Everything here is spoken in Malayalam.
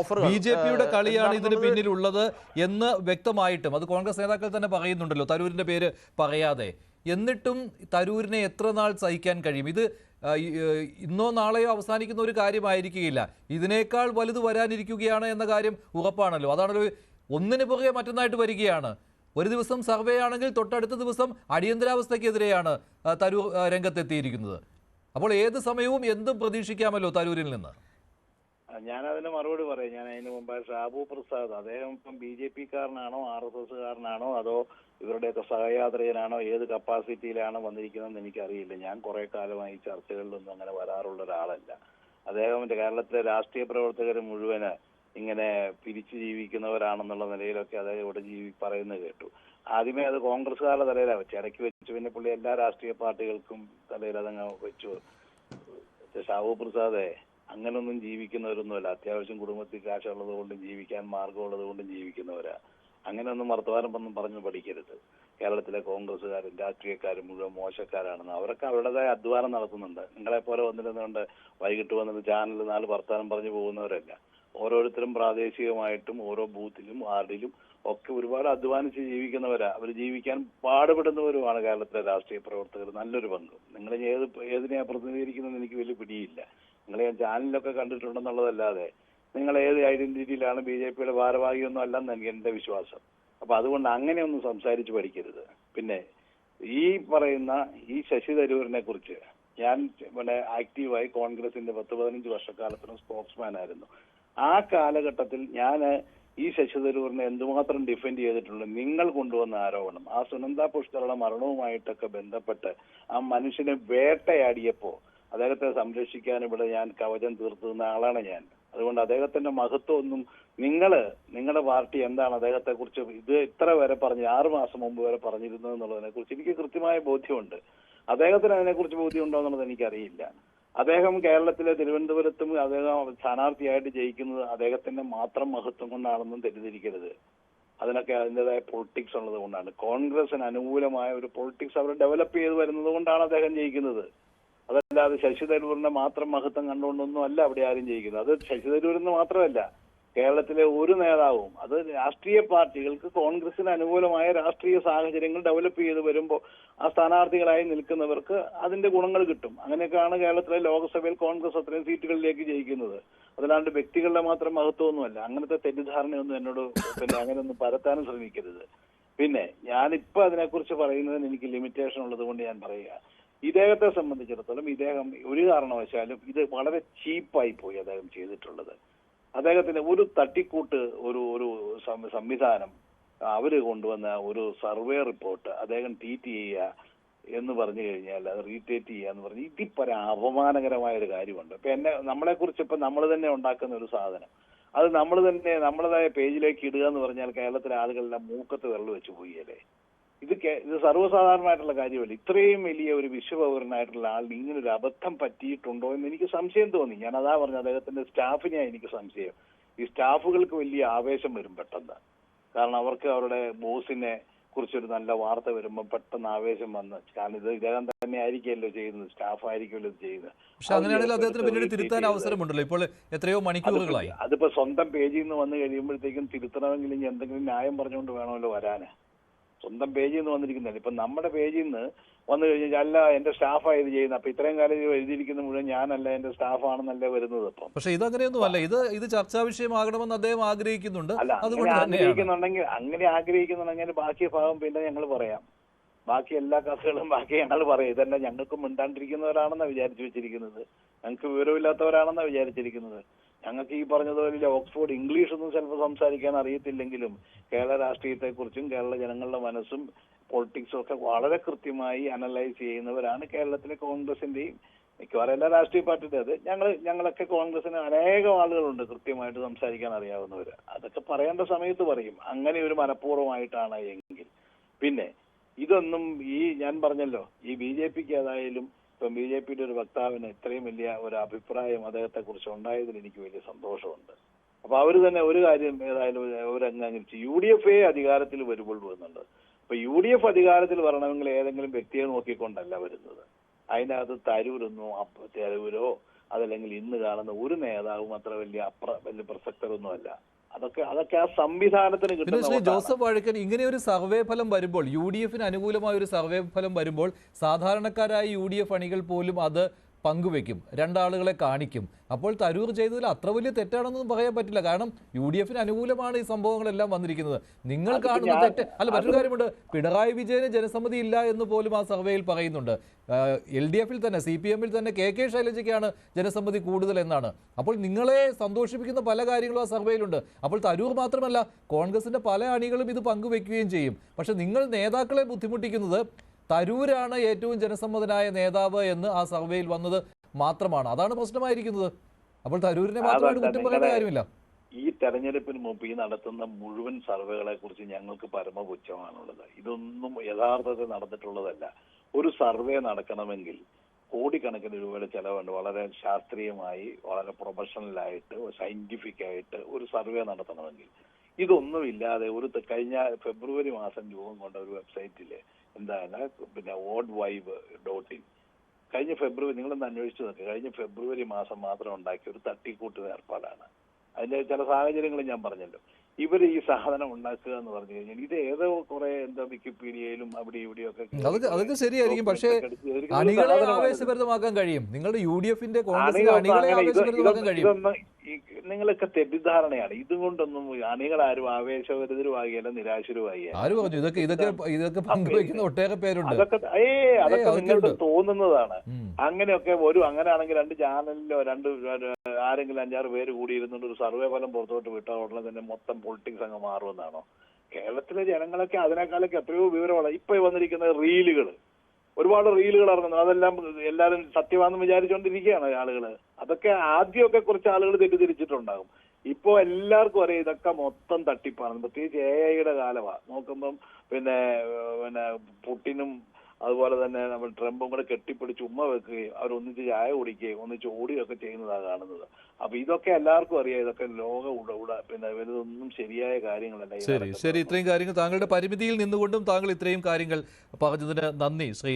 ഓഫറുകൾ, ബി ജെ പിയുടെ കളിയാണ് ഇതിന് പിന്നിലുള്ളത് എന്ന് വ്യക്തമായിട്ടും അത് കോൺഗ്രസ് നേതാക്കൾ തന്നെ പറയുന്നുണ്ടല്ലോ. തരൂരിന്റെ പേര് പറയാതെ. എന്നിട്ടും തരൂരിനെ എത്ര നാൾ സഹിക്കാൻ കഴിയും? ഇത് ഇന്നോ നാളെയോ അവസാനിക്കുന്ന ഒരു കാര്യമായിരിക്കുകയില്ല ഇതിനേക്കാൾ വലുത് വരാനിരിക്കുകയാണ് എന്ന കാര്യം ഉറപ്പാണല്ലോ. അതാണല്ലോ ഒന്നിന് പുറകെ മറ്റൊന്നായിട്ട് വരികയാണ്. ഒരു ദിവസം സർവേ ആണെങ്കിൽ തൊട്ടടുത്ത ദിവസം അടിയന്തരാവസ്ഥയ്ക്കെതിരെയാണ് തരൂർ രംഗത്തെത്തിയിരിക്കുന്നത്. അപ്പോൾ ഏത് സമയവും എന്തും പ്രതീക്ഷിക്കാമല്ലോ തരൂരിൽ നിന്ന്? ഞാൻ അതിന് മറുപടി പറയാം. ഞാൻ അതിന് മുമ്പ് ഷാബു പ്രസാദ് അദ്ദേഹം ഇപ്പം ബി ജെ പി കാരനാണോ ആർ എസ് എസ് കാരനാണോ അതോ ഇവരുടെയൊക്കെ സഹയാത്രികനാണോ ഏത് കപ്പാസിറ്റിയിലാണോ വന്നിരിക്കുന്നതെന്ന് എനിക്കറിയില്ല. ഞാൻ കുറെ കാലമായി ചർച്ചകളിലൊന്നും അങ്ങനെ വരാറുള്ള ഒരാളല്ല. അദ്ദേഹം കേരളത്തിലെ രാഷ്ട്രീയ പ്രവർത്തകർ മുഴുവൻ ഇങ്ങനെ പിരിച്ചു ജീവിക്കുന്നവരാണെന്നുള്ള നിലയിലൊക്കെ അദ്ദേഹം ഇവിടെ ജീവി പറയുന്നത് കേട്ടു. ആദ്യമേ അത് കോൺഗ്രസ്സുകാരുടെ തലയിലാണ് വെച്ച് ഇടയ്ക്ക് വെച്ച് പിന്നെ പുള്ളി എല്ലാ രാഷ്ട്രീയ പാർട്ടികൾക്കും തലയിൽ അതങ്ങ് വെച്ചു. ഷാബു പ്രസാദേ അങ്ങനൊന്നും ജീവിക്കുന്നവരൊന്നുമല്ല. അത്യാവശ്യം കുടുംബത്തിൽ കാശുള്ളത് കൊണ്ടും ജീവിക്കാൻ മാർഗമുള്ളത് കൊണ്ടും ജീവിക്കുന്നവരാ. അങ്ങനെയൊന്നും വർത്തമാനം ഒന്നും പറഞ്ഞു പഠിക്കരുത്. കേരളത്തിലെ കോൺഗ്രസ്സുകാരും രാഷ്ട്രീയക്കാരും മുഴുവൻ മോശക്കാരാണെന്ന്. അവരൊക്കെ അവരുടേതായ അധ്വാനം നടത്തുന്നുണ്ട്. നിങ്ങളെ പോലെ വന്നിരുന്നുകൊണ്ട് വൈകിട്ട് വന്നിട്ട് ചാനൽ നാല് വർത്തമാനം പറഞ്ഞു പോകുന്നവരല്ല. ഓരോരുത്തരും പ്രാദേശികമായിട്ടും ഓരോ ബൂത്തിലും വാർഡിലും ഒക്കെ ഒരുപാട് അധ്വാനിച്ച് ജീവിക്കുന്നവരാ. അവർ ജീവിക്കാൻ പാടുപെടുന്നവരുമാണ് കേരളത്തിലെ രാഷ്ട്രീയ പ്രവർത്തകർ. നല്ലൊരു പങ്കും. നിങ്ങൾ ഏത് ഏതിനെയാ പ്രതിനിധീകരിക്കുന്നത് എനിക്ക് വലിയ പിടിയില്ല. നിങ്ങൾ ഞാൻ ചാനലിലൊക്കെ കണ്ടിട്ടുണ്ടെന്നുള്ളതല്ലാതെ നിങ്ങൾ ഏത് ഐഡന്റിറ്റിയിലാണ് ബി ജെ പിയുടെ ഭാരവാഹിയൊന്നും അല്ലെന്ന് എനിക്ക് എന്റെ വിശ്വാസം. അപ്പൊ അതുകൊണ്ട് അങ്ങനെയൊന്നും സംസാരിച്ച് പഠിക്കരുത്. പിന്നെ ഈ പറയുന്ന ഈ ശശി തരൂരിനെ കുറിച്ച് ഞാൻ പിന്നെ ആക്റ്റീവായി കോൺഗ്രസിന്റെ പത്ത് പതിനഞ്ച് വർഷക്കാലത്തിനും സ്പോക്സ്മാൻ ആയിരുന്നു ആ കാലഘട്ടത്തിൽ ഞാൻ ഈ ശശി തരൂരിനെ എന്തുമാത്രം ഡിഫെൻഡ് ചെയ്തിട്ടുണ്ട് നിങ്ങൾ കൊണ്ടുവന്ന ആരോപണം ആ സുനന്ദ പുഷ്കറുടെ മരണവുമായിട്ടൊക്കെ ബന്ധപ്പെട്ട് ആ മനുഷ്യനെ വേട്ടയാടിയപ്പോ അദ്ദേഹത്തെ സംരക്ഷിക്കാൻ ഇവിടെ ഞാൻ കവചം തീർത്തു നിന്ന ആളാണ് ഞാൻ. അതുകൊണ്ട് അദ്ദേഹത്തിന്റെ മഹത്വം ഒന്നും നിങ്ങൾ നിങ്ങളുടെ പാർട്ടി എന്താണ് അദ്ദേഹത്തെ കുറിച്ച് ഇത് ഇത്ര വരെ പറഞ്ഞു ആറു മാസം മുമ്പ് വരെ പറഞ്ഞിരുന്നത് എന്നുള്ളതിനെ കുറിച്ച് എനിക്ക് കൃത്യമായ ബോധ്യമുണ്ട്. അദ്ദേഹത്തിന് അതിനെക്കുറിച്ച് ബോധ്യമുണ്ടോ എന്നുള്ളത് എനിക്കറിയില്ല. അദ്ദേഹം കേരളത്തിലെ തിരുവനന്തപുരത്തും അദ്ദേഹം സ്ഥാനാർത്ഥിയായിട്ട് ജയിക്കുന്നത് അദ്ദേഹത്തിന്റെ മാത്രം മഹത്വം കൊണ്ടാണെന്നും തെറ്റിദ്ധരിക്കരുത്. അതിനൊക്കെ അതിന്റെതായ പൊളിറ്റിക്സ് ഉള്ളത് കൊണ്ടാണ്. കോൺഗ്രസിന് അനുകൂലമായ ഒരു പൊളിറ്റിക്സ് അവർ ഡെവലപ്പ് ചെയ്ത് വരുന്നത് കൊണ്ടാണ് അദ്ദേഹം ജയിക്കുന്നത്. അതല്ലാതെ ശശി തരൂരിന്റെ മാത്രം മഹത്വം കണ്ടുകൊണ്ടൊന്നും അല്ല അവിടെ ആരും ജയിക്കുന്നത്. അത് ശശി തരൂരിന് മാത്രമല്ല കേരളത്തിലെ ഒരു നേതാവും അത് രാഷ്ട്രീയ പാർട്ടികൾക്ക് കോൺഗ്രസിന് അനുകൂലമായ രാഷ്ട്രീയ സാഹചര്യങ്ങൾ ഡെവലപ്പ് ചെയ്ത് വരുമ്പോൾ ആ സ്ഥാനാർത്ഥികളായി നിൽക്കുന്നവർക്ക് അതിന്റെ ഗുണങ്ങൾ കിട്ടും. അങ്ങനെയൊക്കെയാണ് കേരളത്തിലെ ലോക്സഭയിൽ കോൺഗ്രസ് അത്രയും സീറ്റുകളിലേക്ക് ജയിക്കുന്നത്. അതല്ലാണ്ട് വ്യക്തികളുടെ മാത്രം മഹത്വമൊന്നുമല്ല. അങ്ങനത്തെ തെറ്റിദ്ധാരണയൊന്നും എന്നോട് പിന്നെ അങ്ങനെയൊന്നും പരത്താനും ശ്രമിക്കരുത്. പിന്നെ ഞാനിപ്പോ അതിനെക്കുറിച്ച് പറയുന്നതിന് എനിക്ക് ലിമിറ്റേഷൻ ഉള്ളത് കൊണ്ട് ഞാൻ പറയുക. ഇദ്ദേഹത്തെ സംബന്ധിച്ചിടത്തോളം ഇദ്ദേഹം ഒരു കാരണവശാലും ഇത് വളരെ ചീപ്പായി പോയി അദ്ദേഹം ചെയ്തിട്ടുള്ളത്. അദ്ദേഹത്തിന് ഒരു തട്ടിക്കൂട്ട് ഒരു ഒരു സംവിധാനം അവർ കൊണ്ടുവന്ന ഒരു സർവേ റിപ്പോർട്ട് അദ്ദേഹം ട്വീറ്റ് ചെയ്യുക എന്ന് പറഞ്ഞു കഴിഞ്ഞാൽ അത് റീറ്റേറ്റ് ചെയ്യുക എന്ന് പറഞ്ഞ് ഇതിപ്പോ അപമാനകരമായ ഒരു കാര്യമുണ്ട്. ഇപ്പൊ എന്നെ നമ്മളെ കുറിച്ച് ഇപ്പൊ നമ്മൾ തന്നെ ഉണ്ടാക്കുന്ന ഒരു സാധനം. അത് നമ്മൾ തന്നെ നമ്മളതായ പേജിലേക്ക് ഇടുക എന്ന് പറഞ്ഞാൽ കേരളത്തിലെ ആളുകളെല്ലാം മൂക്കത്ത് വെള്ളം വെച്ച് പോയല്ലേ ഇത് ഇത് സർവസാധാരണമായിട്ടുള്ള കാര്യമല്ല. ഇത്രയും വലിയ ഒരു വിശ്വപൗരനായിട്ടുള്ള ആൾ ഇങ്ങനെ ഒരു അബദ്ധം പറ്റിയിട്ടുണ്ടോ എന്ന് എനിക്ക് സംശയം തോന്നി. ഞാൻ അതാ പറഞ്ഞു അദ്ദേഹത്തിന്റെ സ്റ്റാഫിനെ എനിക്ക് സംശയം. ഈ സ്റ്റാഫുകൾക്ക് വലിയ ആവേശം വരും പെട്ടെന്ന്. കാരണം അവർക്ക് അവരുടെ ബോസിനെ കുറിച്ചൊരു നല്ല വാർത്ത വരുമ്പോൾ പെട്ടെന്ന് ആവേശം വന്ന്. കാരണം ഇത് ഇദ്ദേഹം തന്നെ ആയിരിക്കുമല്ലോ ചെയ്യുന്നത്. സ്റ്റാഫ് ആയിരിക്കുമല്ലോ ഇത് ചെയ്യുന്നത്. പക്ഷെ അങ്ങനെയാണെങ്കിൽ അദ്ദേഹത്തിന് പിന്നീട് തിരുത്താൻ അവസരമുണ്ടല്ലോ. ഇപ്പോൾ എത്രയോ മണിക്കൂറുകളായി. അതിപ്പോ- സ്വന്തം പേജിൽ നിന്ന് വന്നു കഴിയുമ്പോഴത്തേക്കും തിരുത്തണമെങ്കിൽ എന്തെങ്കിലും ന്യായം പറഞ്ഞുകൊണ്ട് വേണമല്ലോ വരാന്. സ്വന്തം പേജിൽ നിന്ന് വന്നിരിക്കുന്നതല്ല? ഇപ്പൊ നമ്മുടെ പേജിൽ നിന്ന് വന്നു കഴിഞ്ഞാൽ അല്ല എന്റെ സ്റ്റാഫാണ് ഇത് ചെയ്യുന്നത്. അപ്പൊ ഇത്രയും കാലം എഴുതിയിരിക്കുന്ന മുഴുവൻ ഞാനല്ല എന്റെ സ്റ്റാഫാണെന്നല്ലേ വരുന്നത് അപ്പം പക്ഷെ ഇത് അങ്ങനെയൊന്നുമല്ല ഇത് ഇത് ചർച്ചാ വിഷയമാകണമെന്ന് അദ്ദേഹം ആഗ്രഹിക്കുന്നുണ്ട്. അല്ല അതുകൊണ്ട് അങ്ങനെ ആഗ്രഹിക്കുന്നുണ്ടെങ്കിൽ അങ്ങനെ ആഗ്രഹിക്കുന്നുണ്ടെങ്കിൽ ബാക്കി ഭാഗം പിന്നെ ഞങ്ങൾ പറയാം. ബാക്കി എല്ലാ കഥകളും ബാക്കി ഞങ്ങൾ പറയും. ഇതന്നെ ഞങ്ങൾക്കും മിണ്ടാണ്ടിരിക്കുന്നവരാണെന്നാണ് വിചാരിച്ചു വെച്ചിരിക്കുന്നത്. ഞങ്ങൾക്ക് വിവരമില്ലാത്തവരാണെന്നാണ് വിചാരിച്ചിരിക്കുന്നത്. ഞങ്ങൾക്ക് ഈ പറഞ്ഞതുപോലെ ഓക്സ്ഫോർഡ് ഇംഗ്ലീഷ് ഒന്നും ചിലപ്പോൾ സംസാരിക്കാൻ അറിയത്തില്ലെങ്കിലും കേരള രാഷ്ട്രീയത്തെക്കുറിച്ചും കേരള ജനങ്ങളുടെ മനസ്സും പൊളിറ്റിക്സും ഒക്കെ വളരെ കൃത്യമായി അനലൈസ് ചെയ്യുന്നവരാണ് കേരളത്തിലെ കോൺഗ്രസിന്റെയും മിക്കവാറും എല്ലാ രാഷ്ട്രീയ പാർട്ടിയുടെ അത് ഞങ്ങൾ ഞങ്ങളൊക്കെ കോൺഗ്രസിന് അനേകം ആളുകളുണ്ട് കൃത്യമായിട്ട് സംസാരിക്കാൻ അറിയാവുന്നവർ അതൊക്കെ പറയേണ്ട സമയത്ത് പറയും. അങ്ങനെ ഒരു മനഃപൂർവമായിട്ടാണ് എങ്കിൽ. പിന്നെ ഇതൊന്നും ഈ ഞാൻ പറഞ്ഞല്ലോ ഈ ബി ജെ പിക്ക് ഏതായാലും ഇപ്പം ബി ജെ പിയുടെ ഒരു വക്താവിന് ഇത്രയും വലിയ ഒരു അഭിപ്രായം അദ്ദേഹത്തെ കുറിച്ച് ഉണ്ടായതിൽ എനിക്ക് വലിയ സന്തോഷമുണ്ട്. അപ്പൊ അവർ തന്നെ ഒരു കാര്യം ഏതായാലും അവരങ്ങനെ യു ഡി എഫ് അധികാരത്തിൽ വരുമ്പോൾ വരുന്നുണ്ട്. അപ്പൊ യു ഡി എഫ് അധികാരത്തിൽ വരണമെങ്കിൽ ഏതെങ്കിലും വ്യക്തിയെ നോക്കിക്കൊണ്ടല്ല വരുന്നത്. അതിനകത്ത് തരൂരെന്നോ തരൂരോ അതല്ലെങ്കിൽ ഇന്ന് കാണുന്ന ഒരു നേതാവും അത്ര വലിയ അപ്ര വലിയ പ്രസക്തരൊന്നുമല്ല. അതൊക്കെ അതൊക്കെ ആ സംവിധാനത്തിന് പിന്നെ ശ്രീ ജോസഫ് വഴക്കൻ ഇങ്ങനെ ഒരു സർവേ ഫലം വരുമ്പോൾ യു ഡി എഫിന് അനുകൂലമായ ഒരു സർവേ ഫലം വരുമ്പോൾ സാധാരണക്കാരായ യു ഡി എഫ് അണികൾ പോലും അത് പങ്കുവെക്കും രണ്ടാളുകളെ കാണിക്കും. അപ്പോൾ തരൂർ ചെയ്തതിൽ അത്ര വലിയ തെറ്റാണെന്നൊന്നും പറയാൻ പറ്റില്ല. കാരണം യു ഡി എഫിന് അനുകൂലമാണ് ഈ സംഭവങ്ങളെല്ലാം വന്നിരിക്കുന്നത്. നിങ്ങൾ കാണുന്ന തെറ്റ് അല്ല മറ്റൊരു കാര്യമുണ്ട്. പിണറായി വിജയന് ജനസമ്മതി ഇല്ല എന്ന് പോലും ആ സർവേയിൽ പറയുന്നുണ്ട്. എൽ ഡി എഫിൽ തന്നെ സി പി എമ്മിൽ തന്നെ കെ കെ ശൈലജയ്ക്കാണ് ജനസമ്മതി കൂടുതൽ എന്നാണ്. അപ്പോൾ നിങ്ങളെ സന്തോഷിപ്പിക്കുന്ന പല കാര്യങ്ങളും ആ സർവേയിലുണ്ട്. അപ്പോൾ തരൂർ മാത്രമല്ല കോൺഗ്രസിന്റെ പല അണികളും ഇത് പങ്കുവെക്കുകയും ചെയ്യും. പക്ഷെ നിങ്ങൾ നേതാക്കളെ ബുദ്ധിമുട്ടിക്കുന്നത് തരൂരാണ് ഏറ്റവും ജനസമ്മതനായ നേതാവ് എന്ന് ആ സർവേയിൽ വന്നത് മാത്രമാണ്. അതാണ് പ്രശ്നമായിരിക്കുന്നത്. അപ്പോൾ തരൂരിനെ മാത്രമായിട്ട് അതല്ല, കുറ്റം പറയേണ്ട കാര്യമില്ല. ഈ തെരഞ്ഞെടുപ്പിന് മുമ്പ് ഈ നടത്തുന്ന മുഴുവൻ സർവേകളെ കുറിച്ച് ഞങ്ങൾക്ക് പരമപുച്ഛമാണുള്ളത്. ഇതൊന്നും യഥാർത്ഥത്തിൽ നടന്നിട്ടുള്ളതല്ല. ഒരു സർവേ നടക്കണമെങ്കിൽ കോടിക്കണക്കിന് രൂപയുടെ ചെലവുണ്ട്. വളരെ ശാസ്ത്രീയമായി വളരെ പ്രൊഫഷണലായിട്ട് സയന്റിഫിക് ആയിട്ട് ഒരു സർവേ നടത്തണമെങ്കിൽ. ഇതൊന്നുമില്ലാതെ ഒരു കഴിഞ്ഞ ഫെബ്രുവരി മാസം രൂപം കൊണ്ട ഒരു വെബ്സൈറ്റിൽ എന്താണ്? പിന്നെ വോട്ട് വൈബ് ഡോട്ട് ഇൻ കഴിഞ്ഞ ഫെബ്രുവരി നിങ്ങളൊന്ന് അന്വേഷിച്ചു നോക്കുക കഴിഞ്ഞ ഫെബ്രുവരി മാസം മാത്രം ഉണ്ടാക്കിയ ഒരു തട്ടിക്കൂട്ട് ഏർപ്പാടാണ്. അതിന്റെ ചില സാഹചര്യങ്ങൾ ഞാൻ പറഞ്ഞല്ലോ. ഇവർ ഈ സാധനം ഉണ്ടാക്കുക എന്ന് പറഞ്ഞു കഴിഞ്ഞാൽ ഇത് ഏതോ കുറെ എന്താ വിക്കിപീഡിയയിലും അവിടെ ഇവിടെയൊക്കെ ഒക്കെ അതൊക്കെ അതൊക്കെ ശരിയായിരിക്കും. പക്ഷേ അണികളെ ആവേശഭരിതമാക്കാൻ കഴിയും. നിങ്ങളുടെ യു ഡി എഫിന്റെ കോൺഗ്രസിന്റെ അണികളെ ആവേശഭരിതമാക്കാൻ കഴിയും. നിങ്ങളൊക്കെ തെറ്റിദ്ധാരണയാണ്. ഇതുകൊണ്ടൊന്നും അണികളാരും ആവേശഭരിതരുമാകിയല്ല നിരാശരുമാകിയല്ല ആര് പറഞ്ഞു? ഇതൊക്കെ ഇതൊക്കെ ഇതൊക്കെ പങ്കുവയ്ക്കുന്ന ഒട്ടേറെ പേരുണ്ട്. അതൊക്കെ ഏ അതൊക്കെ നിങ്ങൾക്ക് തോന്നുന്നതാണ്. അങ്ങനെയൊക്കെ ഒരു അങ്ങനെയാണെങ്കിൽ രണ്ട് ചാനലിലോ രണ്ട് ആരെങ്കിലും അഞ്ചാറ് പേര് കൂടി ഇരുന്നുകൊണ്ട് ഒരു സർവേ ഫലം പുറത്തോട്ട് വിട്ടാൽ ഉടനെ തന്നെ മൊത്തം പൊളിറ്റിക്സ് അങ്ങ് മാറുമെന്നാണോ? കേരളത്തിലെ ജനങ്ങളൊക്കെ അതിനേക്കാളൊക്കെ എത്രയോ വിവരമാണ് ഇപ്പൊ വന്നിരിക്കുന്ന റീലുകൾ ഒരുപാട് റീലുകൾ ഇറങ്ങുന്നു. അതെല്ലാം എല്ലാവരും സത്യമാണെന്ന് വിചാരിച്ചുകൊണ്ടിരിക്കുകയാണ് ആളുകൾ അതൊക്കെ ആദ്യമൊക്കെ കുറച്ച് ആളുകൾ തെറ്റിദ്ധരിച്ചിട്ടുണ്ടാകും. ഇപ്പോ എല്ലാവർക്കും അറിയാം ഇതൊക്കെ മൊത്തം തട്ടിപ്പാണ്. പ്രത്യേകിച്ച് എ ഐയുടെ കാലമാണ് നോക്കുമ്പം പിന്നെ പിന്നെ പുട്ടിനും അതുപോലെ തന്നെ നമ്മൾ ട്രംപും കൂടെ കെട്ടിപ്പിടിച്ച് ഉമ്മ വെക്കുകയും അവർ ഒന്നിച്ച് ചായ കുടിക്കുകയും ഒന്നിച്ച് ഓടുകയൊക്കെ ചെയ്യുന്നതാണ് കാണുന്നത്. അപ്പൊ ഇതൊക്കെ എല്ലാവർക്കും അറിയാം. ഇതൊക്കെ ലോക ഉട പിന്നെ ഇതൊന്നും ശരിയായ കാര്യങ്ങളല്ല ശരി ശരി. ഇത്രയും കാര്യങ്ങൾ താങ്കളുടെ പരിമിതിയിൽ നിന്നുകൊണ്ടും താങ്കൾ ഇത്രയും കാര്യങ്ങൾ പറഞ്ഞതിന് നന്ദി. ശ്രീ